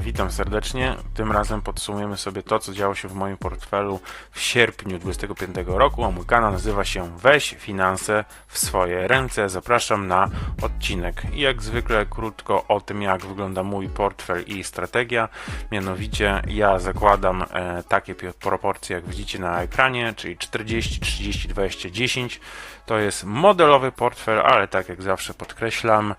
Witam serdecznie. Tym razem podsumujemy sobie to, co działo się w moim portfelu w sierpniu 2025 roku, a mój kanał nazywa się Weź finanse w swoje ręce. Zapraszam na odcinek. I jak zwykle krótko o tym, jak wygląda mój portfel i strategia. Mianowicie ja zakładam e, takie proporcje, jak widzicie na ekranie, czyli 40, 30, 20, 10. To jest modelowy portfel, ale tak jak zawsze podkreślam,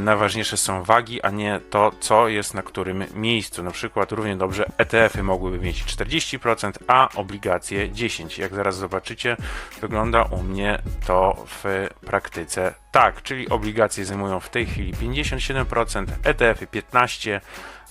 najważniejsze są wagi, a nie to, co jest na którym miejscu. Na przykład równie dobrze ETF-y mogłyby mieć 40%, a obligacje 10%. Jak zaraz zobaczycie, wygląda u mnie to w praktyce tak, czyli obligacje zajmują w tej chwili 57%, ETF-y 15%,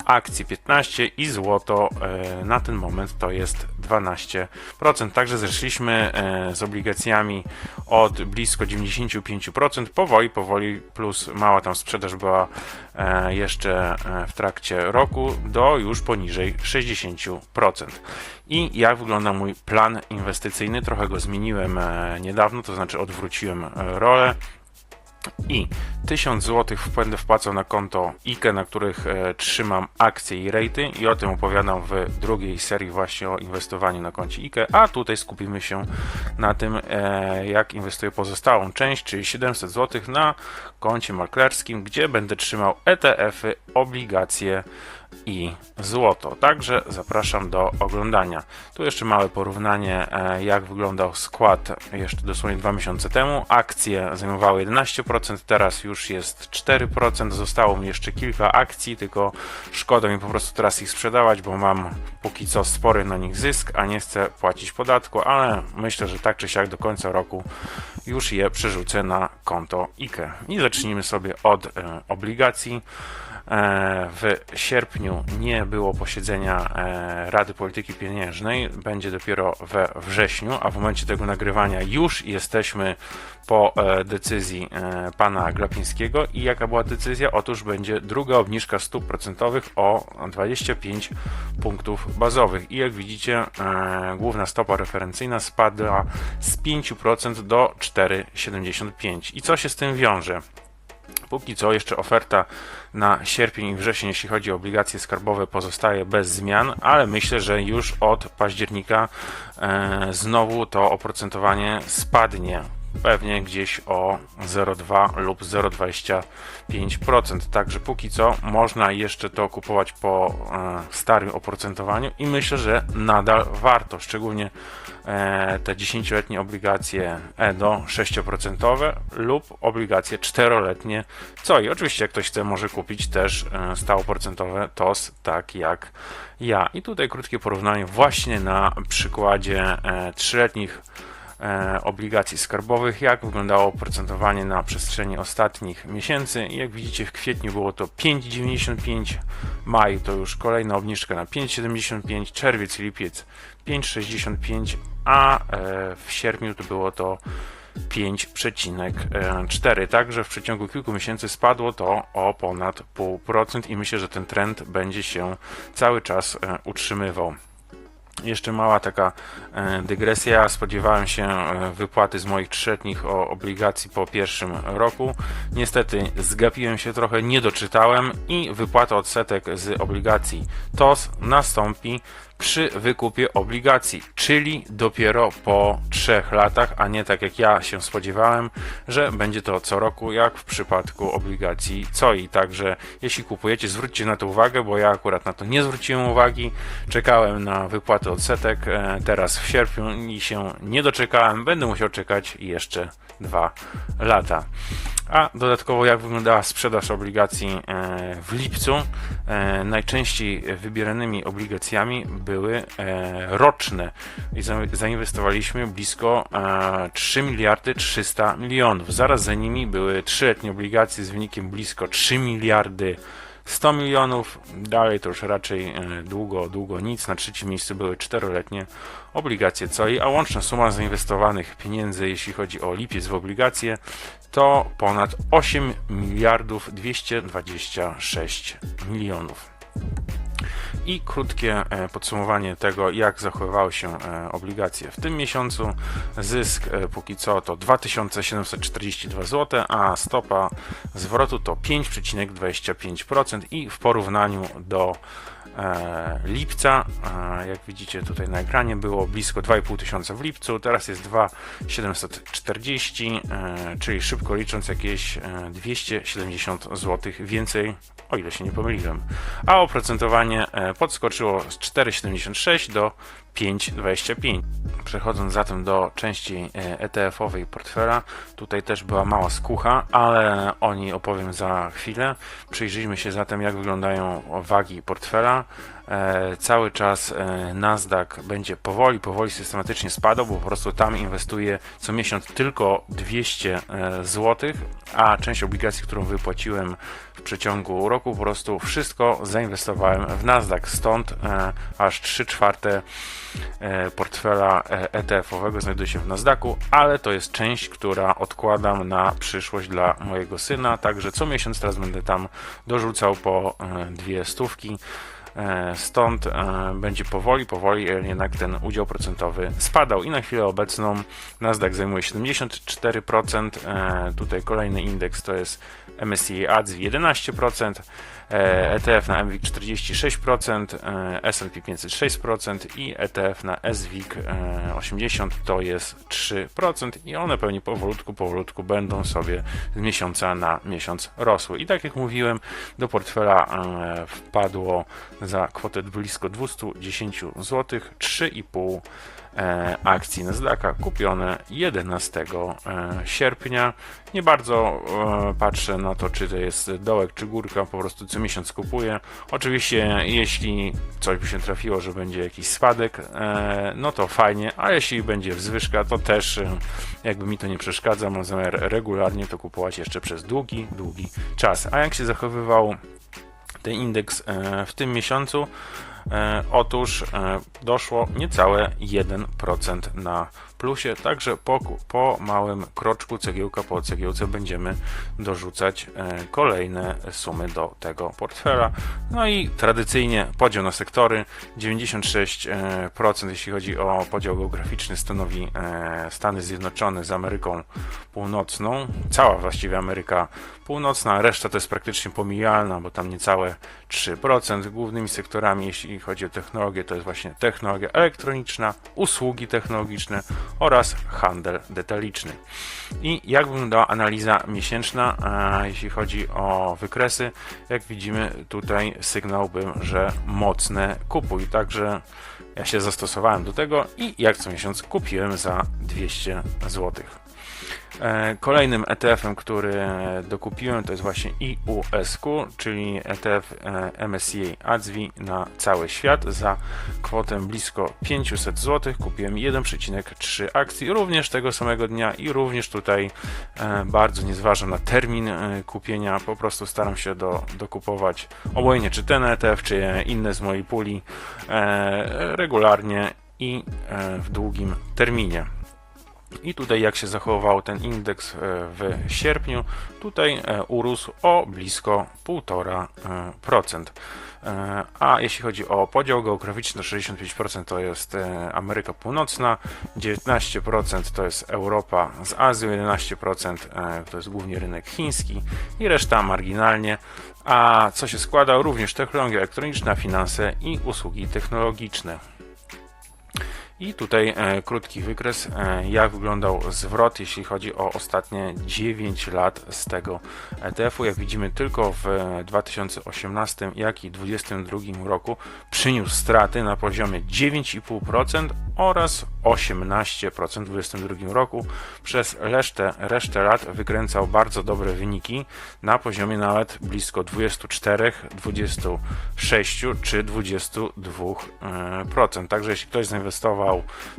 akcje 15% i złoto e, na ten moment to jest 12%. Także zeszliśmy e, z obligacjami od blisko 95%, powoli, powoli, plus mała tam sprzedaż była e, jeszcze w trakcie roku, do już poniżej 60%. I jak wygląda mój plan inwestycyjny? Trochę go zmieniłem niedawno, to znaczy odwróciłem rolę i 1000 zł będę wpłacał na konto IKE, na których e, trzymam akcje i rejty i o tym opowiadam w drugiej serii właśnie o inwestowaniu na koncie IKE, a tutaj skupimy się na tym, e, jak inwestuję pozostałą część, czyli 700 zł na koncie maklerskim, gdzie będę trzymał ETF-y, obligacje i złoto. Także zapraszam do oglądania. Tu jeszcze małe porównanie, e, jak wyglądał skład jeszcze dosłownie dwa miesiące temu. Akcje zajmowały 11%, teraz już jest 4%. Zostało mi jeszcze kilka akcji, tylko szkoda mi po prostu teraz ich sprzedawać, bo mam póki co spory na nich zysk, a nie chcę płacić podatku, ale myślę, że tak czy siak do końca roku już je przerzucę na konto IKE. I zacznijmy sobie od e, obligacji. E, W sierpniu nie było posiedzenia e, Rady Polityki Pieniężnej, będzie dopiero we wrześniu, a w momencie tego nagrywania już jesteśmy po e, decyzji pana Glapińskiego. I jaka była decyzja? Otóż będzie druga obniżka stóp procentowych o 25 punktów bazowych. I jak widzicie, główna stopa referencyjna spadła z 5% do 4,75. I co się z tym wiąże? Póki co jeszcze oferta na sierpień i wrzesień, jeśli chodzi o obligacje skarbowe, pozostaje bez zmian, ale myślę, że już od października e, znowu to oprocentowanie spadnie. Pewnie gdzieś o 0,2 lub 0,25%. Także póki co można jeszcze to kupować po e, starym oprocentowaniu i myślę, że nadal warto, szczególnie e, te 10-letnie obligacje EDO 6% lub obligacje 4-letnie co i oczywiście jak ktoś chce może kupić też e, stałoprocentowe TOS tak jak ja i tutaj krótkie porównanie właśnie na przykładzie e, 3-letnich e, obligacji skarbowych, jak wyglądało oprocentowanie na przestrzeni ostatnich miesięcy. Jak widzicie, w kwietniu było to 5,95, maj to już kolejna obniżka na 5,75, czerwiec lipiec 5,65, a e, w sierpniu to było to 5,4. Także w przeciągu kilku miesięcy spadło to o ponad 0,5% i myślę, że ten trend będzie się cały czas e, utrzymywał. Jeszcze mała taka e, dygresja. Spodziewałem się e, wypłaty z moich trzyletnich obligacji po pierwszym roku. Niestety zgapiłem się trochę, nie doczytałem i wypłata odsetek z obligacji TOS nastąpi przy wykupie obligacji, czyli dopiero po trzech latach, a nie tak jak ja się spodziewałem, że będzie to co roku, jak w przypadku obligacji COI. Także jeśli kupujecie, zwróćcie na to uwagę, bo ja akurat na to nie zwróciłem uwagi. Czekałem na wypłatę odsetek e, teraz w sierpniu i się nie doczekałem. Będę musiał czekać jeszcze dwa lata. A dodatkowo jak wyglądała sprzedaż obligacji e, w lipcu? E, Najczęściej wybieranymi obligacjami były e, roczne i za- zainwestowaliśmy blisko e, 3 miliardy 300 milionów. Zaraz za nimi były trzyletnie obligacje z wynikiem blisko 3 miliardy 100 milionów, dalej to już raczej e, długo, długo nic. Na trzecim miejscu były czteroletnie obligacje COI, a łączna suma zainwestowanych pieniędzy, jeśli chodzi o lipiec w obligacje, to ponad 8 miliardów 226 milionów. I krótkie e, podsumowanie tego, jak zachowywały się e, obligacje w tym miesiącu. Zysk e, póki co to 2742 zł, a stopa zwrotu to 5,25% i w porównaniu do lipca. E, jak widzicie tutaj na ekranie było blisko 2,5 tysiąca w lipcu, teraz jest 2,740, e, czyli szybko licząc jakieś e, 270 zł więcej, o ile się nie pomyliłem. A oprocentowanie e, podskoczyło z 4,76 do 5,25. Przechodząc zatem do części e, ETF-owej portfela, tutaj też była mała skucha, ale o niej opowiem za chwilę. Przyjrzyjmy się zatem, jak wyglądają wagi portfela. E, cały czas e, Nasdaq będzie powoli, powoli systematycznie spadał, bo po prostu tam inwestuję co miesiąc tylko 200 zł, a część obligacji, którą wypłaciłem w przeciągu roku, po prostu wszystko zainwestowałem w Nasdaq. Stąd e, aż 3 czwarte e, portfela e, ETF-owego znajduje się w Nasdaqu, ale to jest część, która odkładam na przyszłość dla mojego syna, także co miesiąc teraz będę tam dorzucał po e, dwie stówki. E, Stąd e, będzie powoli, powoli e, jednak ten udział procentowy spadał. I na chwilę obecną Nasdaq zajmuje 74%, e, tutaj kolejny indeks to jest MSCI ADSI 11%, e, ETF na MWIG 46%, e, S&P 500 6% i ETF na SWIG e, 80 to jest 3% i one pewnie powolutku, powolutku będą sobie z miesiąca na miesiąc rosły. I tak jak mówiłem, do portfela wpadło za kwotę blisko 210 zł 3,5 e, akcji Nasdaqa kupione 11 e, sierpnia. Nie bardzo e, patrzę na to, czy to jest dołek, czy górka, po prostu co miesiąc kupuję. Oczywiście, jeśli coś by się trafiło, że będzie jakiś spadek, e, no to fajnie, a jeśli będzie wzwyżka, to też jakby mi to nie przeszkadza, mam zamiar regularnie to kupować jeszcze przez długi, długi czas. A jak się zachowywał ten indeks e, w tym miesiącu? E, Otóż e, doszło niecałe 1% na plusie, także po, po małym kroczku cegiełka po cegiełce będziemy dorzucać e, kolejne sumy do tego portfela. No i tradycyjnie podział na sektory 96% jeśli chodzi o podział geograficzny stanowi e, Stany Zjednoczone z Ameryką Północną, cała właściwie Ameryka Północna, reszta to jest praktycznie pomijalna, bo tam niecałe 3%. Głównymi sektorami, jeśli chodzi o technologię, to jest właśnie technologia elektroniczna, usługi technologiczne oraz handel detaliczny. I jak wyglądała analiza miesięczna, e, jeśli chodzi o wykresy? Jak widzimy, tutaj sygnał że mocne kupuj, także ja się zastosowałem do tego i jak co miesiąc kupiłem za 200 złotych. E, Kolejnym ETF-em, który dokupiłem, to jest właśnie IUSQ, czyli ETF e, MSCI ADSWI na cały świat za kwotę blisko 500 zł. Kupiłem 1,3 akcji, również tego samego dnia i również tutaj e, bardzo nie zważam na termin e, kupienia, po prostu staram się do, dokupować obojętnie czy ten ETF, czy inne z mojej puli e, regularnie i e, w długim terminie. I tutaj jak się zachował ten indeks e, w sierpniu, tutaj e, urósł o blisko 1,5%. E, A jeśli chodzi o podział geograficzny, to 65% to jest Ameryka Północna, 19% to jest Europa z Azją, 11% e, to jest głównie rynek chiński i reszta marginalnie. A co się składa? Również technologia elektroniczna, finanse i usługi technologiczne. I tutaj e, krótki wykres, e, jak wyglądał zwrot, jeśli chodzi o ostatnie 9 lat z tego ETF-u. Jak widzimy, tylko w 2018, jak i 2022 roku przyniósł straty na poziomie 9,5% oraz 18% w 2022 roku. Przez resztę, resztę lat wykręcał bardzo dobre wyniki na poziomie nawet blisko 24, 26 czy 22%. Także jeśli ktoś zainwestował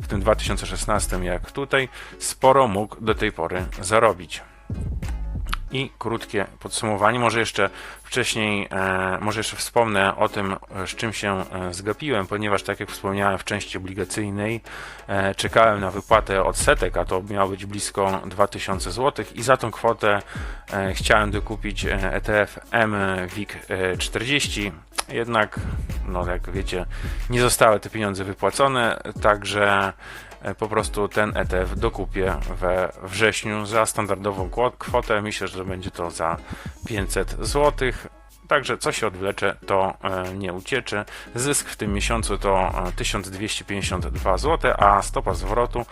w tym 2016 jak tutaj, sporo mógł do tej pory zarobić. I krótkie podsumowanie. Może jeszcze wcześniej, e, może jeszcze wspomnę o tym, z czym się e, zgapiłem, ponieważ tak jak wspomniałem w części obligacyjnej, e, czekałem na wypłatę odsetek, a to miało być blisko 2000 zł i za tą kwotę chciałem dokupić ETF MWIG e, 40. Jednak no jak wiecie, nie zostały te pieniądze wypłacone, także po prostu ten ETF dokupię we wrześniu za standardową kwo- kwotę. Myślę, że będzie to za 500 zł. Także co się odwlecze, to e, nie uciecze. Zysk w tym miesiącu to e, 1252 zł, a stopa zwrotu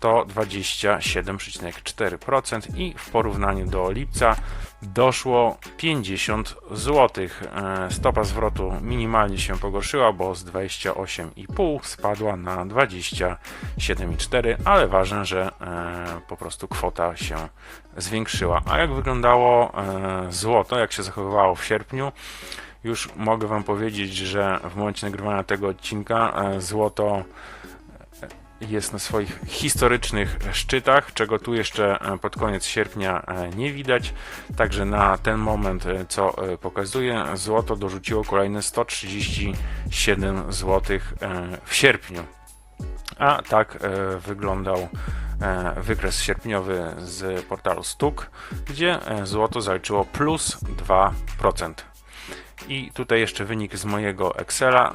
to 27,4% i w porównaniu do lipca doszło 50 zł. Stopa zwrotu minimalnie się pogorszyła, bo z 28,5 spadła na 27,4, ale ważne, że e, po prostu kwota się zwiększyła. A jak wyglądało e, złoto, jak się zachowywało w sierpniu? Już mogę Wam powiedzieć, że w momencie nagrywania tego odcinka e, złoto jest na swoich historycznych szczytach, czego tu jeszcze e, pod koniec sierpnia e, nie widać. Także na ten moment, e, co e, pokazuję, złoto dorzuciło kolejne 137 zł w sierpniu. A tak wyglądał wykres sierpniowy z portalu Stuk, gdzie złoto zaliczyło plus 2%. I tutaj jeszcze wynik z mojego Excela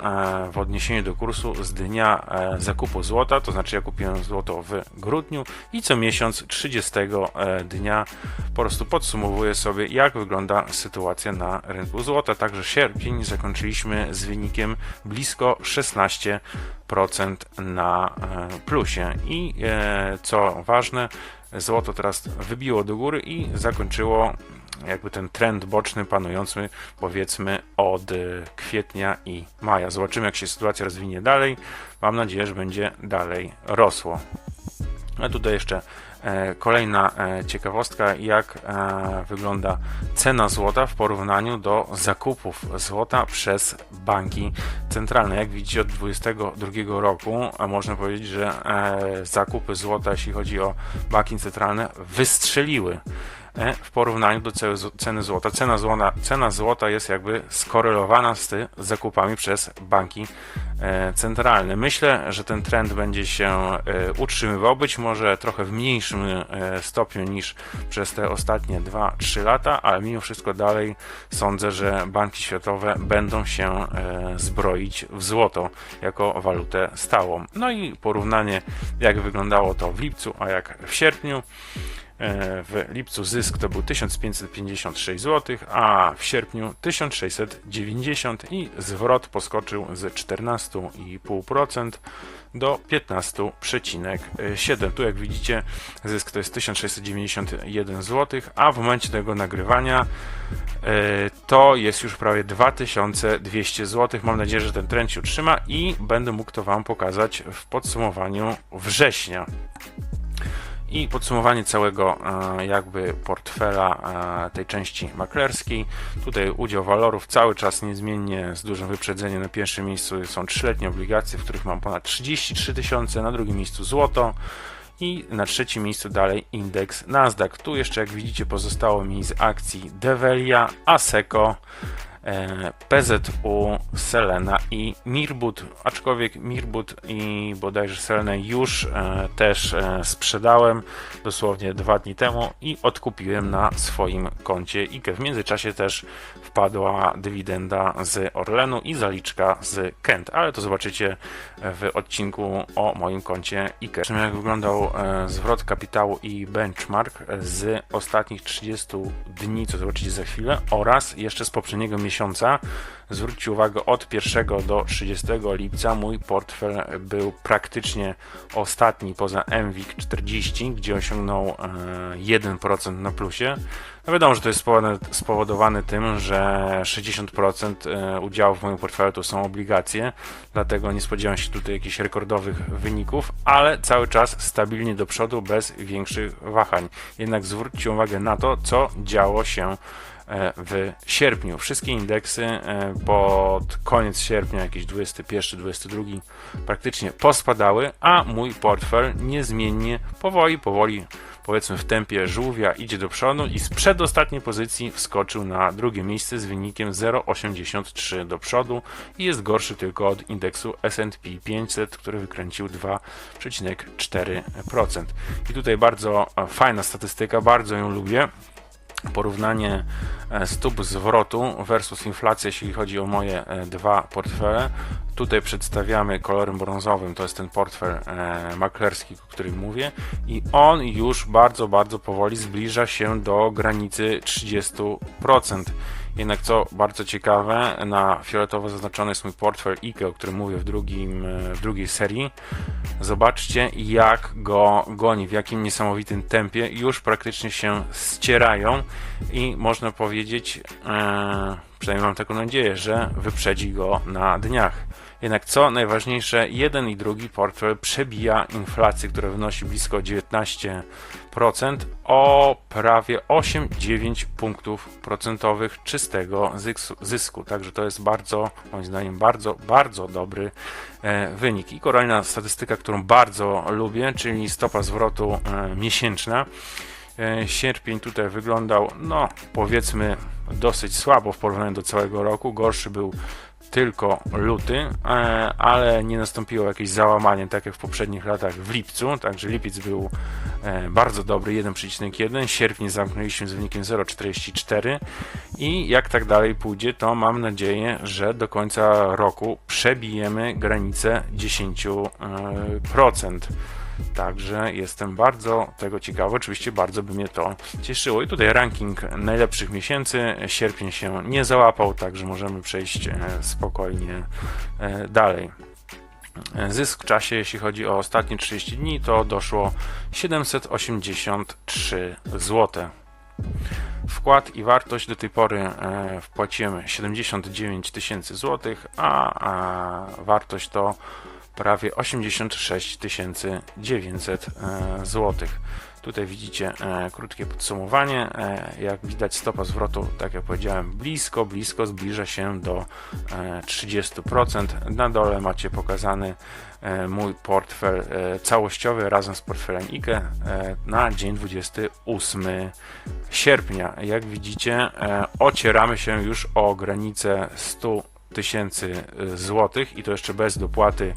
e, w odniesieniu do kursu z dnia e, zakupu złota, to znaczy ja kupiłem złoto w grudniu i co miesiąc 30 e, dnia po prostu podsumowuję sobie jak wygląda sytuacja na rynku złota. Także sierpień zakończyliśmy z wynikiem blisko 16% na e, plusie i co ważne złoto teraz wybiło do góry i zakończyło jakby ten trend boczny panujący powiedzmy od e, kwietnia i maja. Zobaczymy jak się sytuacja rozwinie dalej. Mam nadzieję, że będzie dalej rosło. A tutaj jeszcze e, kolejna e, ciekawostka, jak wygląda cena złota w porównaniu do zakupów złota przez banki centralne. Jak widzicie od 2022 roku, można powiedzieć, że zakupy złota, jeśli chodzi o banki centralne, wystrzeliły w porównaniu do ce- ceny złota. Cena złota, cena złota jest jakby skorelowana z ty, z zakupami przez banki e, centralne. Myślę, że ten trend będzie się e, utrzymywał, być może trochę w mniejszym e, stopniu niż przez te ostatnie 2-3 lata, ale mimo wszystko dalej sądzę, że banki światowe będą się e, zbroić w złoto jako walutę stałą. No i porównanie, jak wyglądało to w lipcu, a jak w sierpniu. E, W lipcu zysk to był 1556 zł, a w sierpniu 1690 i zwrot poskoczył z 14,5% do 15,7. Tu jak widzicie zysk to jest 1691 zł, a w momencie tego nagrywania e, to jest już prawie 2200 zł. Mam nadzieję, że ten trend się utrzyma i będę mógł to Wam pokazać w podsumowaniu września. I podsumowanie całego e, jakby portfela e, tej części maklerskiej. Tutaj udział walorów cały czas niezmiennie z dużym wyprzedzeniem. Na pierwszym miejscu są trzyletnie obligacje, w których mam ponad 33 tysiące, na drugim miejscu złoto i na trzecim miejscu dalej indeks Nasdaq. Tu jeszcze jak widzicie pozostało mi z akcji Develia, Aseco, PZU, Selena i Mirbut, aczkolwiek Mirbut i bodajże Selenę już e, też e, sprzedałem dosłownie dwa dni temu i odkupiłem na swoim koncie IKE. W międzyczasie też wpadła dywidenda z Orlenu i zaliczka z Kent, ale to zobaczycie w odcinku o moim koncie IKE. Czym jak wyglądał e, zwrot kapitału i benchmark z ostatnich 30 dni, co zobaczycie za chwilę, oraz jeszcze z poprzedniego miesiąca. Zwróćcie uwagę, od 1 do 30 lipca mój portfel był praktycznie ostatni poza MWIG 40, gdzie osiągnął e, 1% na plusie. No wiadomo, że to jest spowodowane, tym, że 60% e, udziałów w moim portfelu to są obligacje, dlatego nie spodziewam się tutaj jakichś rekordowych wyników, ale cały czas stabilnie do przodu, bez większych wahań. Jednak zwróćcie uwagę na to, co działo się e, w sierpniu. Wszystkie indeksy e, pod koniec sierpnia, jakiś 21, 22, praktycznie pospadały, a mój portfel niezmiennie, powoli, powoli, powiedzmy w tempie żółwia idzie do przodu i z przedostatniej pozycji wskoczył na drugie miejsce z wynikiem 0,83 do przodu i jest gorszy tylko od indeksu S&P 500, który wykręcił 2,4%. I tutaj bardzo e, fajna statystyka, bardzo ją lubię porównanie e, stóp zwrotu versus inflacja, jeśli chodzi o moje e, dwa portfele. Tutaj przedstawiamy kolorem brązowym, to jest ten portfel e, maklerski, o którym mówię, i on już bardzo, bardzo powoli zbliża się do granicy 30%. Jednak co bardzo ciekawe, na fioletowo zaznaczony jest mój portfel IKE, o którym mówię w, drugim, e, w drugiej serii. Zobaczcie, jak go goni, w jakim niesamowitym tempie. Już praktycznie się ścierają i można powiedzieć, e, przynajmniej mam taką nadzieję, że wyprzedzi go na dniach. Jednak co najważniejsze, jeden i drugi portfel przebija inflację, która wynosi blisko 19% o prawie 8-9 punktów procentowych czystego zysku-. Także to jest bardzo, moim zdaniem, bardzo, bardzo dobry e, wynik. I kolejna statystyka, którą bardzo lubię, czyli stopa zwrotu e, miesięczna. E, Sierpień tutaj wyglądał, no powiedzmy, dosyć słabo w porównaniu do całego roku. Gorszy był tylko luty, e, ale nie nastąpiło jakieś załamanie, tak jak w poprzednich latach w lipcu, także lipiec był e, bardzo dobry, 1,1, sierpień zamknęliśmy z wynikiem 0,44 i jak tak dalej pójdzie, to mam nadzieję, że do końca roku przebijemy granicę 10%. Także jestem bardzo tego ciekawy. Oczywiście bardzo by mnie to cieszyło. I tutaj ranking najlepszych miesięcy. Sierpień się nie załapał, także możemy przejść e, spokojnie e, dalej. Zysk w czasie, jeśli chodzi o ostatnie 30 dni, to doszło 783 zł. Wkład i wartość do tej pory e, wpłaciłem 79 tysięcy złotych, a wartość to prawie 86 900 e, złotych. Tutaj widzicie e, krótkie podsumowanie. E, jak widać, stopa zwrotu, tak jak powiedziałem, blisko, blisko zbliża się do e, 30%. Na dole macie pokazany e, mój portfel e, całościowy razem z portfelem IKE e, na dzień 28 sierpnia. Jak widzicie, e, ocieramy się już o granicę 100 tysięcy y, złotych i to jeszcze bez dopłaty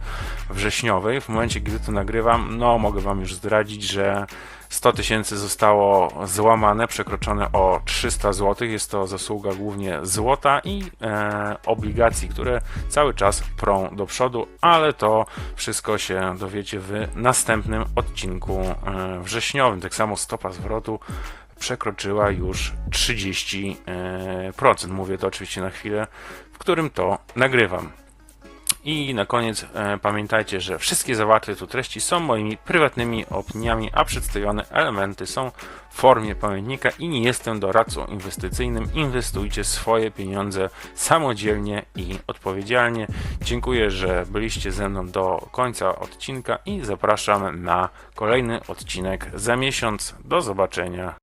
wrześniowej. W momencie, gdy to nagrywam, no mogę Wam już zdradzić, że 100 tysięcy zostało złamane, przekroczone o 300 zł. Jest to zasługa głównie złota i e, obligacji, które cały czas prą do przodu, ale to wszystko się dowiecie w następnym odcinku e, wrześniowym. Tak samo stopa zwrotu przekroczyła już 30%. Mówię to oczywiście na chwilę, w którym to nagrywam. I na koniec e, pamiętajcie, że wszystkie zawarte tu treści są moimi prywatnymi opiniami, a przedstawione elementy są w formie pamiętnika i nie jestem doradcą inwestycyjnym. Inwestujcie swoje pieniądze samodzielnie i odpowiedzialnie. Dziękuję, że byliście ze mną do końca odcinka i zapraszam na kolejny odcinek za miesiąc. Do zobaczenia.